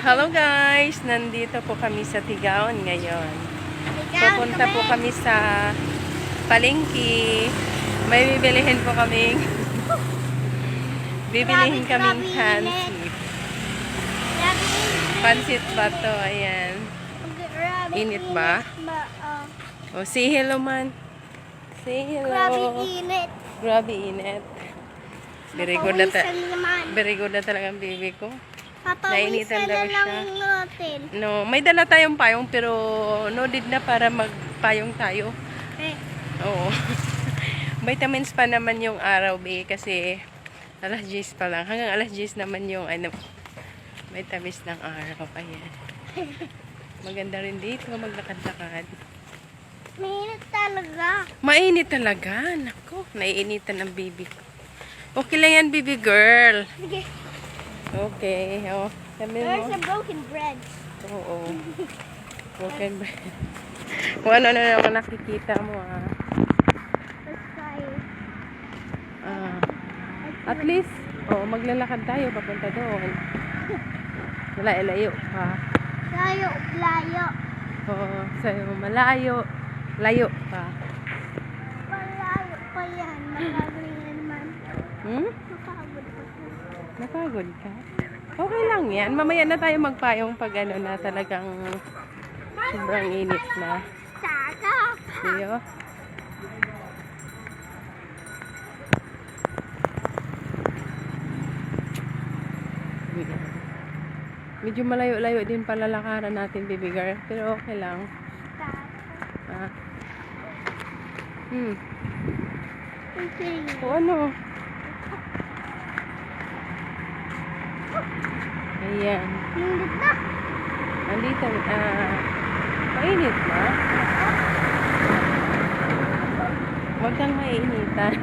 Hello guys! Nandito po kami sa Tigaon ngayon. Pupunta po kami sa palengke. May bibilihin po kaming bibilihin kaming pansit. Pansit ba to? Ayan. Init ba? O, say hello man. Say hello. Grabe init. Grabe init. Very good na, ta- very good na talaga ang baby ko. Nainitan daw siya. natin. No, may dala tayong payong pero no need na para magpayong tayo. Eh, Oo. Vitamins pa naman yung araw, be, kasi alas 10 pa lang. Hanggang alas 10 naman yung ano, vitamins ng araw. Ayan. Maganda rin dito, maglakad-lakad. mainit talaga. Mainit talaga. Nako, naiinitan ang ko. Okay lang yan, baby girl. Sige. Okay. Oh, sabi mo. There's a broken bread. Oo. Broken bread. Kung ano na naman nakikita mo, ah. Let's try. Ah. At least, oh, maglalakad tayo papunta doon. Wala, ilayo pa. Layo, layo. Oo, sa'yo, malayo. Layo pa. Malayo pa yan. Makagod na naman. Hmm? Napagod ka? Okay lang yan. Mamaya na tayo magpayong pag ano na talagang sobrang init na. Saka. Iyo. Medyo malayo-layo din palalakaran natin, baby girl. Pero okay lang. Ah. Hmm. Okay. O ano? Ayan. Mainit na. Andito, ah, mainit na. Huwag kang mainitan.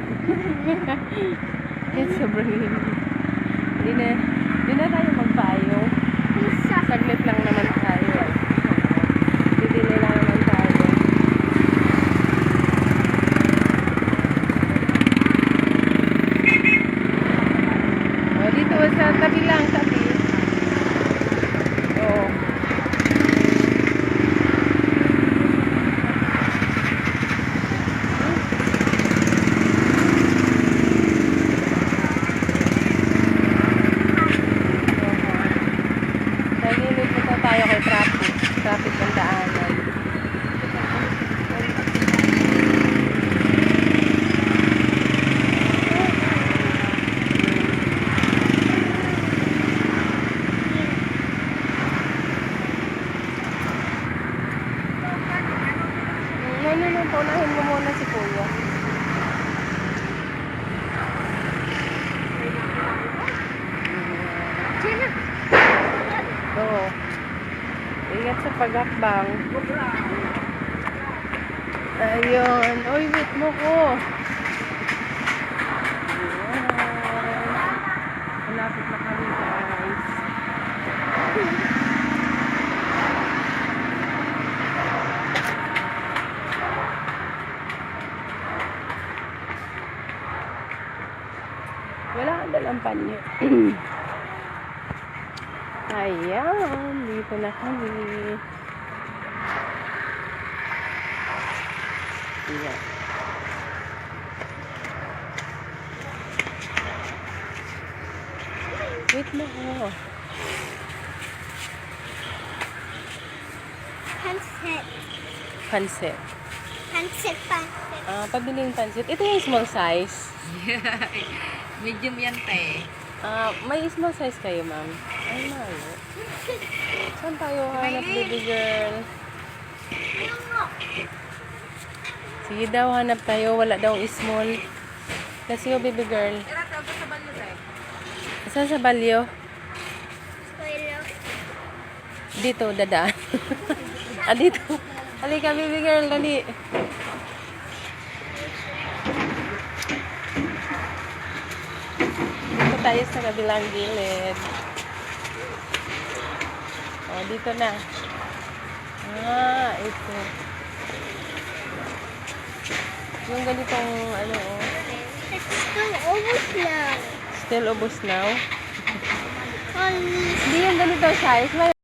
Yan, sobrang init. Hindi na, hindi na tayo magpayo. Saglit lang naman tayo. Bibili lang naman tayo. O, dito sa tabi lang, tabi. Oo. Nagilid po tayo kay traffic. Traffic ng daanan. No, no, no. Paunahin mo muna si Kuya. Sino? Oo. Ingat sa pagakbang. Ayun. Uy, wait mo ko. Malapit na kami, guys. Wala kang dalang panyo. Ayan, dito na kami. Ayan. Wait mo ko. Pansit. Pansit. Pansit, pansit. Ah, pabiling pansit. Ito yung small size. Medium yan, te. Ah, may small size kayo, ma'am. Ay, mayo. Saan tayo hanap, baby girl? Sige daw, hanap tayo. Wala daw small. Kasi yung baby girl. Saan sa balyo? Dito, dadaan. ah, dito. Halika, baby girl, dali. Tayo sa kabilang gilid. Oh, dito na. Ah, ito. Yung ganitong, ano, oh. It's still almost lang. Still ubos now. Hindi yung ganito size.